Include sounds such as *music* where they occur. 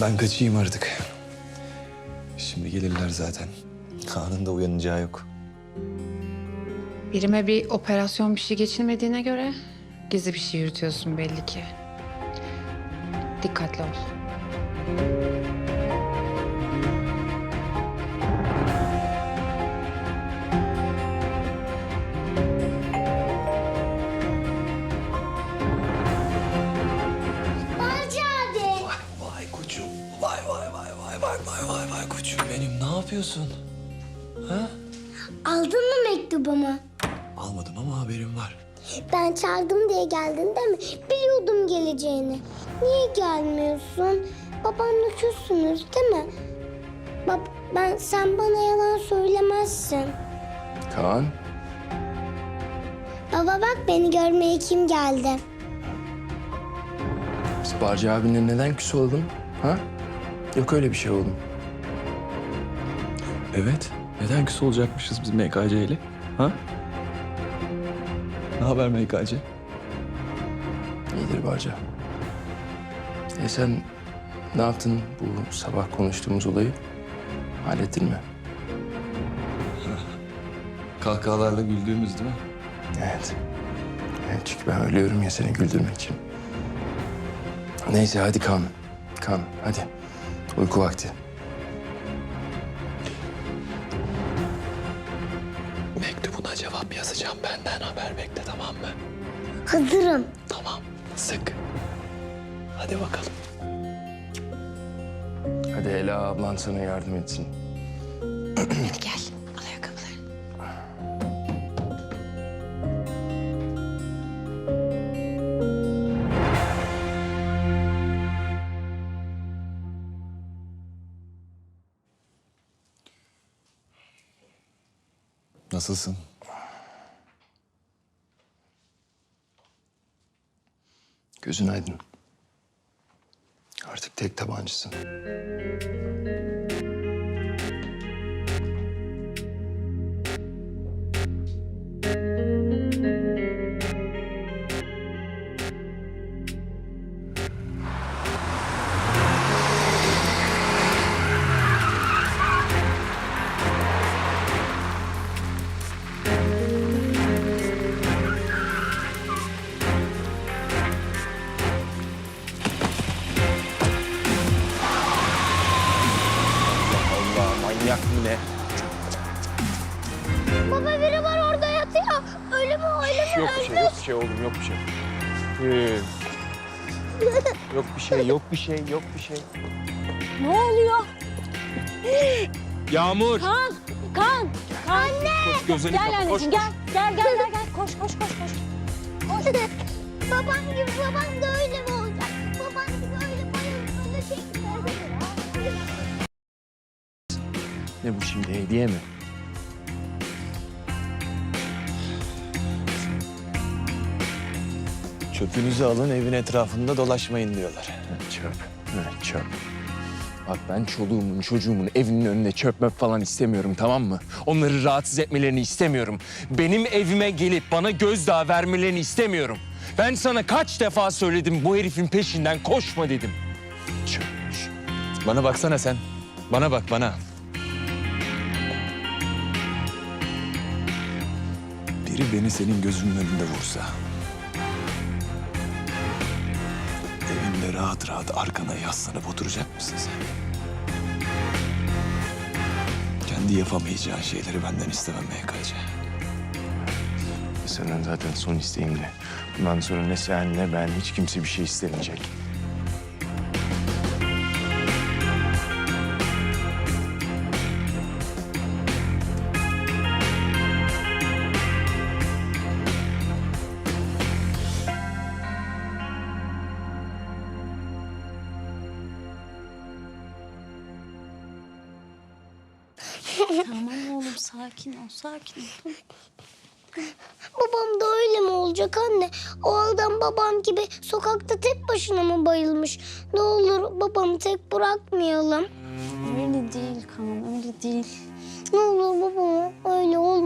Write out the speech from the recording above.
Ben kaçayım artık. Şimdi gelirler zaten. Kaan'ın da uyanacağı yok. Birime bir operasyon bir şey geçilmediğine göre gizli bir şey yürütüyorsun belli ki. Dikkatli ol. Ne yapıyorsun? Ha? Aldın mı mektubumu? Almadım ama haberim var. Ben çağırdım diye geldin değil mi? Biliyordum geleceğini. Niye gelmiyorsun? Babamla küssünüz değil mi? Bab ben sen bana yalan söylemezsin. Kaan. Baba bak beni görmeye kim geldi? Biz Barcı abinle neden küs oldun? Ha? Yok öyle bir şey oğlum. Evet. Neden küs olacakmışız biz MKC ile? Ha? Ne haber MKC? İyidir Barca. E sen ne yaptın bu sabah konuştuğumuz olayı? Hallettin mi? *laughs* Kahkahalarla güldüğümüz değil mi? Evet. evet. Çünkü ben ölüyorum ya seni güldürmek için. Neyse hadi kan. Kan hadi. Uyku vakti. Cevap yazacağım benden haber bekle tamam mı? Hazırım. Tamam. Sık. Hadi bakalım. Hadi Ela ablan sana yardım etsin. Hadi gel. Al ayakkabıları. Nasılsın? Gözün aydın. Artık tek tabancısın. Manyak mı ne? Baba biri var orada yatıyor. Ölü mü ölü mü? Yok bir şey, yok bir şey oğlum, yok bir şey. Ee, yok bir şey, yok bir şey, yok bir şey. Ne oluyor? Yağmur! Kan, kan, anne. Koş, gözlerini Gel kapat, koş, anneciğim gel, gel, gel, gel, gel. Koş, koş, koş, koş. *laughs* babam gibi babam da öyle mi olacak? Babam gibi öyle bayılıp ölecek mi? Ne bu şimdi, hediye mi? Çöpünüzü alın evin etrafında dolaşmayın diyorlar. Çöp, evet, çöp. Bak ben çoluğumun, çocuğumun evinin önüne çöp möp falan istemiyorum tamam mı? Onları rahatsız etmelerini istemiyorum. Benim evime gelip bana gözdağı vermelerini istemiyorum. Ben sana kaç defa söyledim bu herifin peşinden koşma dedim. Çöpmüş. Bana baksana sen. Bana bak bana. Biri beni senin gözünün önünde vursa. Evinde rahat rahat arkana yaslanıp oturacak mısın sen? Kendi yapamayacağın şeyleri benden istemem MKC. Senden zaten son isteğim de. Bundan sonra ne sen ne ben hiç kimse bir şey istemeyecek. Tamam oğlum sakin ol, sakin ol. Babam da öyle mi olacak anne? O adam babam gibi sokakta tek başına mı bayılmış? Ne olur babamı tek bırakmayalım. Öyle değil Kaan, öyle değil. Ne olur babama öyle olmasın.